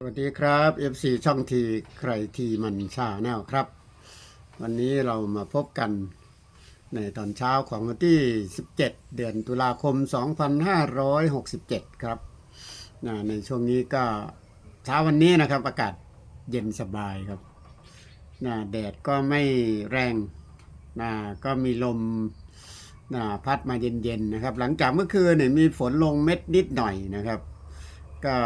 สวัสดีครับ FC ช่องทีใครทีมันชาแนลครับ วันนี้เรามาพบกันในตอนเช้าของวันที่ 17 เดือนตุลาคม 2567 ครับนะในช่วงนี้ก็เช้าวันนี้นะครับ อากาศเย็นสบายครับนะแดดก็ไม่แรงนะก็มีลมนะพัดมาเย็นๆนะครับ หลังจากเมื่อคืนเนี่ยมีฝนลงเม็ดนิดหน่อยนะครับ ก็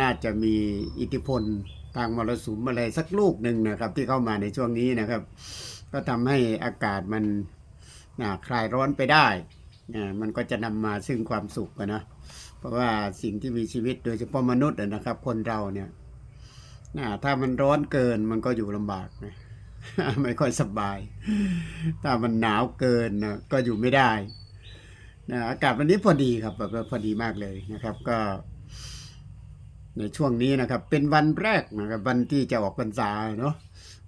น่าจะมีอิทธิพลทางมรสุมอะไรสักลูกหนึ่งนะครับ ที่เข้ามาในช่วงนี้นะครับ ก็ทำให้อากาศมันคลายร้อนไปได้นะมันก็จะนำมาซึ่งความสุขนะเพราะว่าสิ่งที่มีชีวิตโดยเฉพาะมนุษย์นะครับ คนเราเนี่ยถ้ามันร้อนเกินมันก็อยู่ลำบากนะไม่ค่อยสบาย ถ้ามันหนาวเกินนะก็อยู่ไม่ได้นะอากาศวันนี้พอดีครับแบบว่าพอดีมากเลยนะครับ ก็ ในช่วงนี้นะครับ เป็นวันแรกนะครับวันที่จะออกพรรษาเนาะ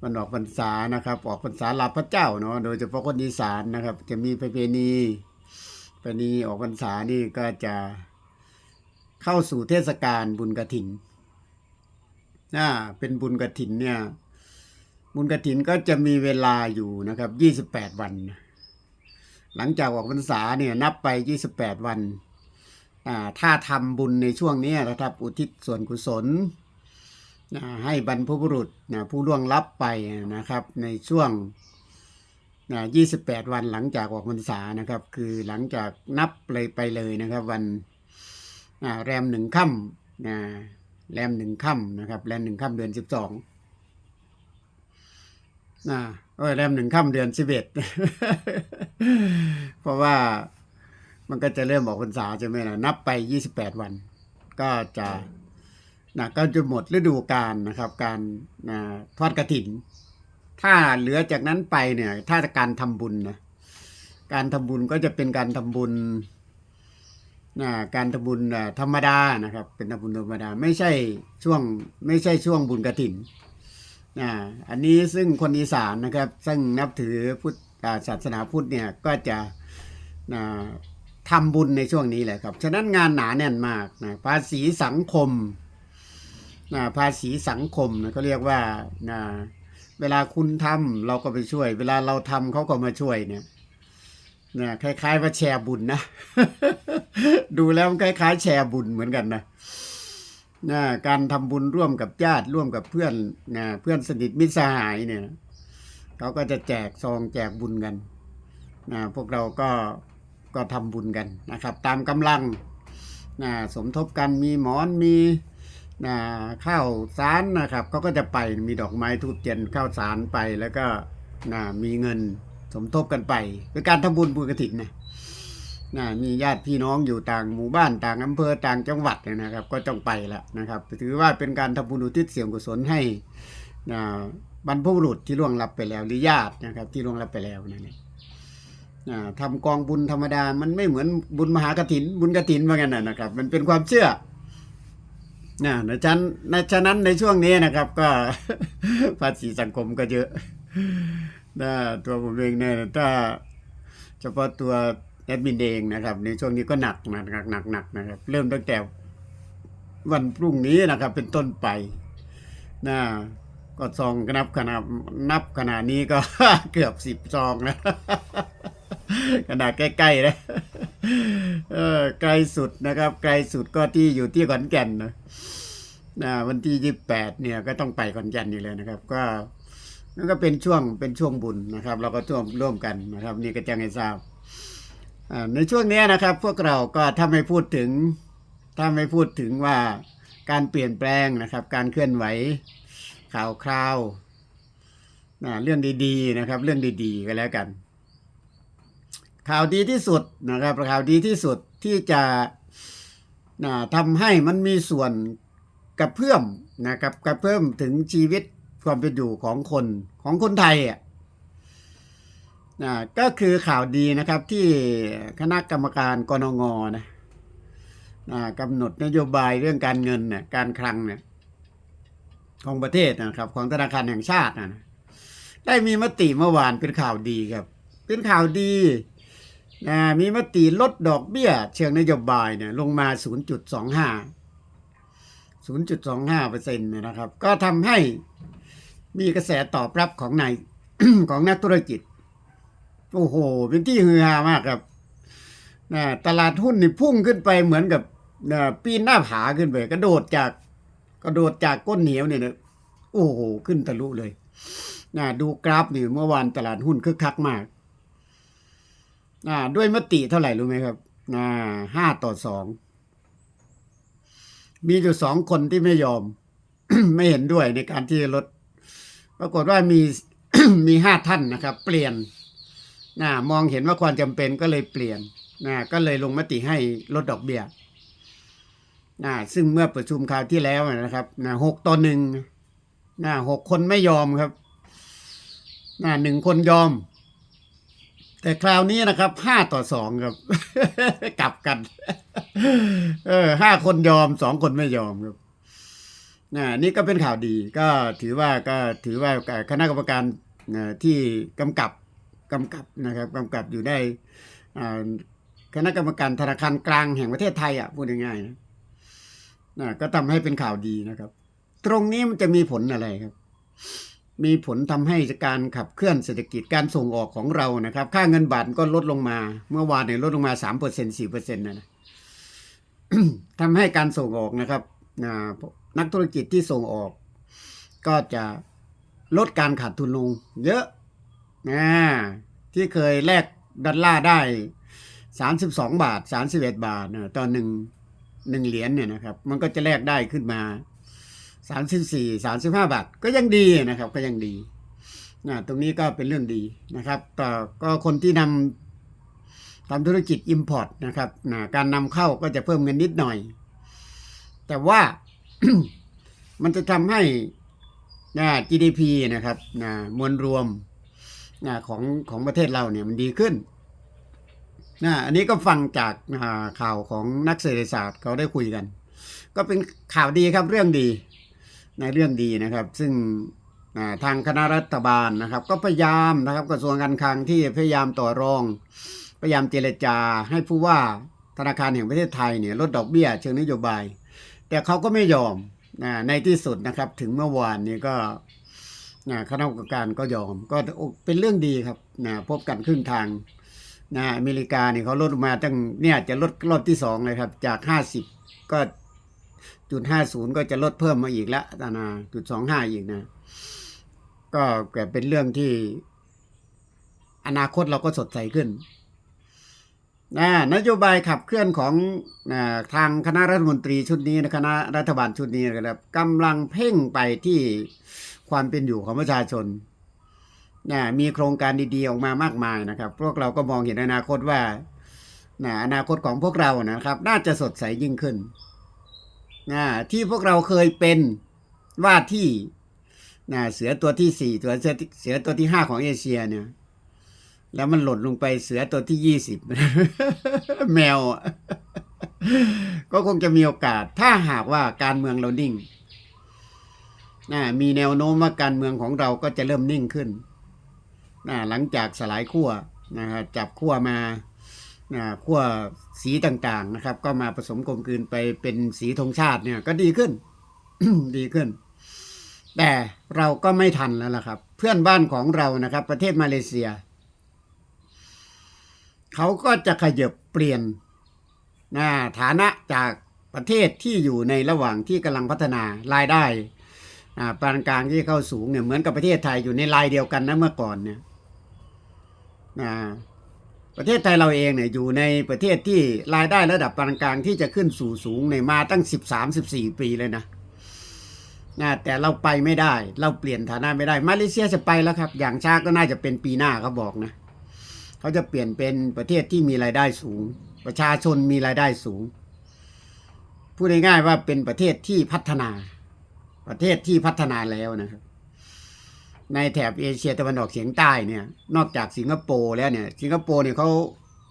วันออกพรรษานะครับ ออกพรรษาลาพระเจ้าเนาะโดยเฉพาะคนอีสานนะครับ จะมีประเพณีประเพณีออกพรรษานี่ก็จะเข้าสู่เทศกาลบุญกระถินอ่าเป็นบุญกระถินเนี่ยบุญกระถินก็จะมีเวลาอยู่นะครับยี่สิบแปดวัน หลังจากออกพรรษาเนี่ยนับไปยี่สิบแปดวัน ถ้าทำบุญในช่วงนี้นะครับ อุทิศส่วนกุศลให้บรรพบุรุษผู้ล่วงลับไปนะครับ ในช่วง 28 วันหลังจากออกพรรษานะครับ คือหลังจากนับเลยไปเลยนะครับ วันแรมหนึ่งค่ำนะแรมหนึ่งค่ำนะครับแรมหนึ่งค่ำเดือน 12นะเออแรมหนึ่งค่ำเดือน 11 เพราะว่า มันก็จะเริ่มออกพรรษาใช่ไหมล่ะนับไป 28 วัน ก็จะนะก็จะหมดฤดูกาลนะครับ การนะทอดกระถิน ถ้าเหลือจากนั้นไปเนี่ย ถ้าการทำบุญนะการทำบุญก็จะเป็นการทำบุญนะการทำบุญอะธรรมดานะครับ เป็นทำบุญธรรมดา ไม่ใช่ช่วงไม่ใช่ช่วงบุญกระถินนะอันนี้ซึ่งคนอีสานนะครับ ซึ่งนับถือพุทธอ่าศาสนาพุทธเนี่ยก็จะนะ ทำบุญในช่วงนี้แหละครับ ฉะนั้นงานหนาแน่นมากนะภาษีสังคมนะภาษีสังคมนะเขาเรียกว่านะเวลาคุณทำเราก็ไปช่วย เวลาเราทำเขาก็มาช่วยเนี่ยนะคล้าย ๆ ว่าแชร์บุญนะ ดูแล้วมันคล้าย ๆ แชร์บุญเหมือนกันนะนะการทำบุญร่วมกับญาติร่วมกับเพื่อนนะเพื่อนสนิทมิตรสหายเนี่ยเขาก็จะแจกซองแจกบุญกันนะพวกเราก็ ก็ทำบุญกันนะครับ ตามกำลังนะสมทบกันมีหมอนมีนะข้าวสารนะครับเขาก็จะไปมีดอกไม้ทูบเทียนข้าวสารไปแล้วก็นะมีเงินสมทบกันไปเป็นการทำบุญบุญกระถิ่นนะนะมีญาติพี่น้องอยู่ต่างหมู่บ้านต่างอำเภอต่างจังหวัดเนี่ยนะครับ ก็ต้องไปละนะครับ ถือว่าเป็นการทำบุญอุทิศเสียงกุศลให้นะบรรพบุรุษที่ล่วงลับไปแล้วหรือญาตินะครับ ที่ล่วงลับไปแล้วนั่นเอง อ่าทำกองบุญธรรมดา มันไม่เหมือนบุญมหากถิน บุญกถินว่างั้นนะนะครับ มันเป็นความเชื่อนะในชั้นในฉะนั้นในช่วงนี้นะครับ ก็ภาษีสังคมก็เยอะนะตัวผมเองเนี่ยถ้าเฉพาะตัวแอดมินเองนะครับ ในช่วงนี้ก็หนักหนักหนักหนักหนักนะครับ เริ่มตั้งแต่วันพรุ่งนี้นะครับ เป็นต้นไปนะก็ซองนับขนาดนับขนาดนี้ก็เกือบสิบซองแล้ว ขนาดใกล้ๆนะเออไกลสุดนะครับ ไกลสุดก็ที่อยู่ที่ขอนแก่นนะนะวันที่ยี่แปดเนี่ยก็ต้องไปขอนแก่นนี่เลยนะครับ ก็นั่นก็เป็นช่วงเป็นช่วงบุญนะครับ เราก็ร่วมร่วมกันนะครับ นี่ก็จะให้ทราบในช่วงนี้นะครับ พวกเราก็ถ้าไม่พูดถึงถ้าไม่พูดถึงว่าการเปลี่ยนแปลงนะครับ การเคลื่อนไหวข่าวคราวนะเรื่องดีๆนะครับ เรื่องดีๆก็แล้วกัน ข่าวดีที่สุดนะครับข่าวดีที่สุดที่จะนะทำให้มันมีส่วนกระเพื่อมนะครับกระเพิ่มถึงชีวิตความเป็นอยู่ของคนของคนไทยอะนะก็คือข่าวดีนะครับที่คณะกรรมการกนงนะนะกำหนดนโยบายเรื่องการเงินเนี่ยการคลังเนี่ยของประเทศนะครับ ของธนาคารแห่งชาตินะได้มีมติเมื่อวานเป็นข่าวดีครับ เป็นข่าวดี นะมีมติลดดอกเบี้ย เชิงนโยบายเนี่ยลงมา 0.25 0.25เปอร์เซ็นต์นะครับ ก็ทำให้มีกระแสตอบรับของนายของนักธุรกิจ โอ้โห เป็นที่ฮือฮามากครับนะตลาดหุ้นนี่พุ่งขึ้นไปเหมือนกับนะปีนหน้าผาขึ้นไปกระโดดจากกระโดดจากก้นเหนียวเนี่ยนะโอ้โห ขึ้นทะลุเลยนะดูกราฟนี่เมื่อวานตลาดหุ้นคึกคักมาก นะด้วยมติเท่าไหร่รู้ไหมครับนะห้าต่อสองมีอยู่สองคนที่ไม่ยอม ไม่เห็นด้วยในการที่จะลดปรากฏว่ามีมีห้าท่านนะครับ เปลี่ยนนะมองเห็นว่าความจำเป็นก็เลยเปลี่ยนนะก็เลยลงมติให้ลดดอกเบี้ยนะซึ่งเมื่อประชุมคราวที่แล้วนะครับนะหกต่อหนึ่งนะหกคนไม่ยอมครับนะหนึ่งคนยอม แต่คราวนี้นะครับห้าต่อสองครับ กลับกัน เออห้าคนยอมสองคนไม่ยอมครับนะนี่ก็เป็นข่าวดีก็ถือว่าก็ถือว่าคณะกรรมการที่กำกับกำกับนะครับกำกับอยู่ได้คณะกรรมการธนาคารกลางแห่งประเทศไทยอะพูดง่ายๆนะนะก็ทำให้เป็นข่าวดีนะครับ ตรงนี้มันจะมีผลอะไรครับ มีผลทำให้การขับเคลื่อนเศรษฐกิจการส่งออกของเรานะครับ ค่าเงินบาทก็ลดลงมา เมื่อวานเนี่ยลดลงมาสามเปอร์เซ็นสี่เปอร์เซ็นต์นะทำให้การส่งออกนะครับนักธุรกิจที่ส่งออก ก็จะลดการขาดทุนลง เยอะนะที่เคยแลกดอลลาร์ได้สามสิบสองบาทสามสิบเอ็ดบาทนะตอนหนึ่งหนึ่งเหรียญเนี่ยนะครับ มันก็จะแลกได้ขึ้นมา สามสิบสี่สามสิบห้าบาทก็ยังดีนะครับก็ยังดีนะตรงนี้ก็เป็นเรื่องดีนะครับก็ก็คนที่นำทำธุรกิจ Import นะครับนะการนำเข้าก็จะเพิ่มเงินนิดหน่อย แต่ว่ามันจะทำให้นะ GDP นะครับนะมวลรวมนะของของประเทศเราเนี่ยมันดีขึ้นนะอันนี้ก็ฟังจากข่าวของนักเศรษฐศาสตร์เขาได้คุยกัน ก็เป็นข่าวดีครับเรื่องดี ในเรื่องดีนะครับ ซึ่งทางคณะรัฐบาลนะครับ ก็พยายามนะครับกระทรวงการคลังที่พยายามต่อรอง พยายามเจรจาให้ผู้ว่าธนาคารแห่งประเทศไทยเนี่ยลดดอกเบี้ยเชิงนโยบาย แต่เขาก็ไม่ยอมในที่สุดนะครับถึงเมื่อวานนี้ก็คณะกรรมการก็ยอมก็เป็นเรื่องดีครับนะพบกันครึ่งทางนะอเมริกาเนี่ยเขาลดมาตั้งเนี่ยจะลดรอบที่สองเลยครับจากห้าสิบก็ จุดห้าศูนย์ก็จะลดเพิ่มมาอีกแล้วนะจุดสองห้าอีกนะ ก็แกเป็นเรื่องที่ อนาคตเราก็สดใสขึ้นนะนโยบายขับเคลื่อนของนะทางคณะรัฐมนตรีชุดนี้นะคณะรัฐบาลชุดนี้นะครับกำลังเพ่งไปที่ความเป็นอยู่ของประชาชนนะมีโครงการดีๆออกมามากมายนะครับ พวกเราก็มองเห็นอนาคตว่านะอนาคตของพวกเรานะครับ น่าจะสดใสยิ่งขึ้น นะที่พวกเราเคยเป็นว่าที่นะเสือตัวที่สี่ตัวเสือตัวที่ห้าของเอเชียเนี่ยแล้วมันหล่นลงไปเสือตัวที่ยี่สิบแมว ก็คงจะมีโอกาส ถ้าหากว่าการเมืองเรานิ่งนะมีแนวโน้มว่าการเมืองของเราก็จะเริ่มนิ่งขึ้นนะหลังจากสลายขั้วนะจับขั้วมา ขั้วสีต่างๆนะครับ ก็มาผสมกลมกลืนไปเป็นสีธงชาติเนี่ยก็ดีขึ้น ดีขึ้น แต่เราก็ไม่ทันแล้วล่ะครับ เพื่อนบ้านของเรานะครับ ประเทศมาเลเซีย เขาก็จะขยับเปลี่ยนนะฐานะจากประเทศที่อยู่ในระหว่างที่กำลังพัฒนารายได้ปานกลางที่เข้าสูงเนี่ยเหมือนกับประเทศไทยอยู่ในลายเดียวกันนะเมื่อก่อนเนี่ยอ่า ประเทศไทยเราเองเนี่ยอยู่ในประเทศที่รายได้ระดับปานกลางที่จะขึ้นสู่สูงในยมาตั้งสิบสามสิบสี่ปีเลยนะนะแต่เราไปไม่ได้ เราเปลี่ยนฐานะไม่ได้ มาเลเซียจะไปแล้วครับ อย่างช้าก็น่าจะเป็นปีหน้าเขาบอกนะเขาจะเปลี่ยนเป็นประเทศที่มีรายได้สูง ประชาชนมีรายได้สูง พูดง่ายๆว่าเป็นประเทศที่พัฒนา ประเทศที่พัฒนาแล้วนะครับ ในแถบเอเชียตะวันออกเฉียงใต้เนี่ย นอกจากสิงคโปร์แล้วเนี่ย สิงคโปร์เนี่ยเขา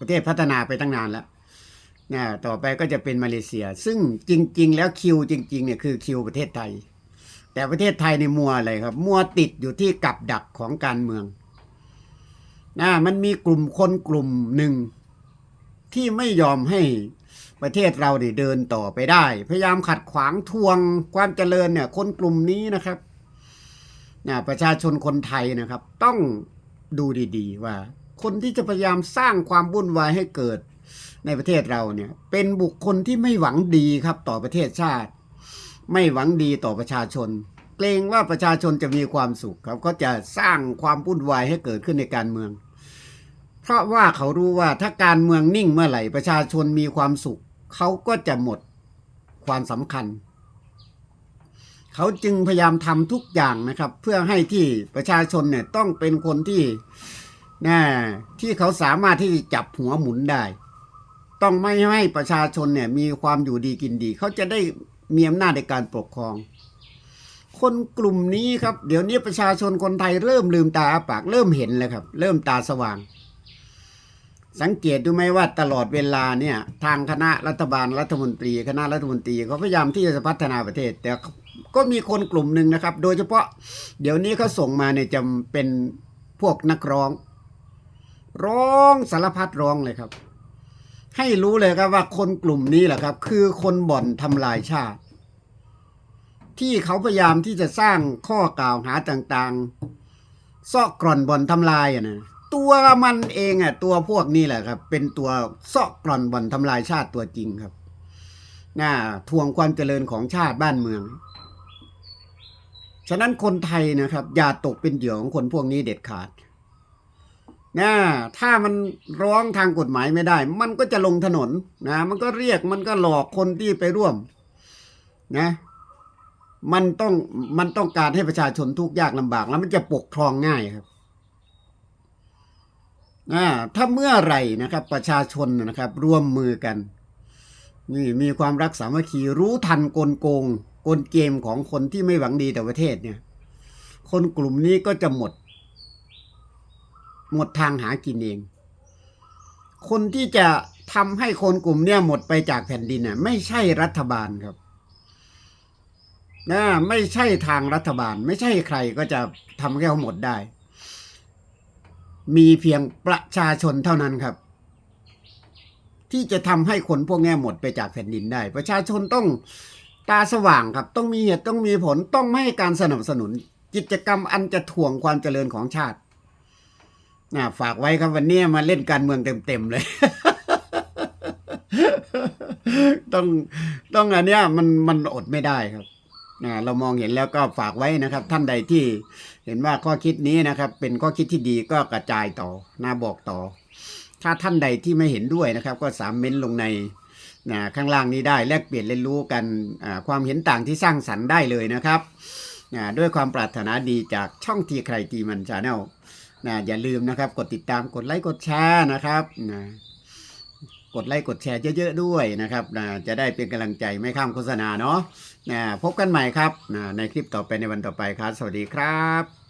ประเทศพัฒนาไปตั้งนานแล้วนะต่อไปก็จะเป็นมาเลเซีย ซึ่งจริง ๆ แล้วคิวจริง ๆ เนี่ยคือคิวประเทศไทย แต่ประเทศไทยในมัวอะไรครับ มัวติดอยู่ที่กับดักของการเมืองนะมันมีกลุ่มคนกลุ่มหนึ่งที่ไม่ยอมให้ประเทศเราเนี่ยเดินต่อไปได้ พยายามขัดขวางทวงความเจริญเนี่ย คนกลุ่มนี้นะครับ นะประชาชนคนไทยนะครับ ต้องดูดีๆ ว่า คนที่จะพยายามสร้างความวุ่นวายให้เกิดในประเทศเราเนี่ย เป็นบุคคลที่ไม่หวังดีครับต่อประเทศชาติ ไม่หวังดีต่อประชาชน เกรงว่าประชาชนจะมีความสุขครับก็จะสร้างความวุ่นวายให้เกิดขึ้นในการเมือง เพราะว่าเขารู้ว่าถ้าการเมืองนิ่งเมื่อไหร่ประชาชนมีความสุข เขาก็จะหมดความสำคัญ เขาจึงพยายามทำทุกอย่างนะครับ เพื่อให้ที่ประชาชนเนี่ยต้องเป็นคนที่นะที่เขาสามารถที่จะจับหัวหมุนได้ ต้องไม่ให้ประชาชนเนี่ยมีความอยู่ดีกินดี เขาจะได้มีอำนาจในการปกครอง คนกลุ่มนี้ครับ เดี๋ยวนี้ประชาชนคนไทยเริ่มลืมตาอ้าปากเริ่มเห็นแล้วครับ เริ่มตาสว่าง สังเกตดูไหมว่าตลอดเวลาเนี่ย ทางคณะรัฐบาลรัฐมนตรี คณะรัฐมนตรีเขาพยายามที่จะพัฒนาประเทศแต่ ก็มีคนกลุ่มหนึ่งนะครับ โดยเฉพาะเดี๋ยวนี้เขาส่งมาเนี่ยจะเป็นพวกนักร้อง ร้องสารพัดร้องเลยครับ ให้รู้เลยครับว่าคนกลุ่มนี้แหละครับ คือคนบ่อนทำลายชาติ ที่เขาพยายามที่จะสร้างข้อกล่าวหาต่างๆซอกกร่อนบ่อนทำลายอะนะตัวมันเองอะตัวพวกนี้แหละครับ เป็นตัวซอกกร่อนบ่อนทำลายชาติตัวจริงครับน่าทวงความเจริญของชาติบ้านเมือง ฉะนั้นคนไทยนะครับ อย่าตกเป็นเหยื่อของคนพวกนี้เด็ดขาดนะถ้ามันร้องทางกฎหมายไม่ได้ มันก็จะลงถนนนะ มันก็เรียกมันก็หลอกคนที่ไปร่วมนะ มันต้องมันต้องการให้ประชาชนทุกข์ยากลำบาก แล้วมันจะปกครองง่ายครับอ่าถ้าเมื่อไหร่นะครับ ประชาชนนะครับ ร่วมมือกัน นี่มีความรักสามัคคีรู้ทันกลโกง กลเกมของคนที่ไม่หวังดีต่อประเทศเนี่ย คนกลุ่มนี้ก็จะหมด หมดทางหากินเอง คนที่จะทำให้คนกลุ่มเนี้ยหมดไปจากแผ่นดินน่ะไม่ใช่รัฐบาลครับนะไม่ใช่ทางรัฐบาล ไม่ใช่ใครก็จะทำให้เขาหมดได้ มีเพียงประชาชนเท่านั้นครับ ที่จะทำให้คนพวกนี้หมดไปจากแผ่นดินได้ ประชาชนต้อง ตาสว่างครับต้องมีเหตุต้องมีผลต้องไม่ให้การสนับสนุน กิจกรรมอันจะถ่วงความเจริญของชาตินะฝากไว้ครับวันนี้มาเล่นการเมืองเต็มๆเลย ต้องต้องอันเนี้ยมันมันอดไม่ได้ครับนะเรามองเห็นแล้วก็ฝากไว้นะครับ ท่านใดที่เห็นว่าข้อคิดนี้นะครับ เป็นข้อคิดที่ดีก็กระจายต่อนาบอกต่อ ถ้าท่านใดที่ไม่เห็นด้วยนะครับ ก็สามเม้นลงใน นะข้างล่างนี้ได้แลกเปลี่ยนเรียนรู้กันความเห็นต่างที่สร้างสรรค์ได้เลยนะครับนะด้วยความปรารถนาดีจากช่องทีใครทีมันชาแนลนะอย่าลืมนะครับ กดติดตามกดไลค์กดแชร์นะครับนะกดไลค์กดแชร์เยอะๆด้วยนะครับนะจะได้เป็นกำลังใจไม่ข้ามโฆษณาเนาะนะพบกันใหม่ครับนะในคลิปต่อไปในวันต่อไปครับ สวัสดีครับ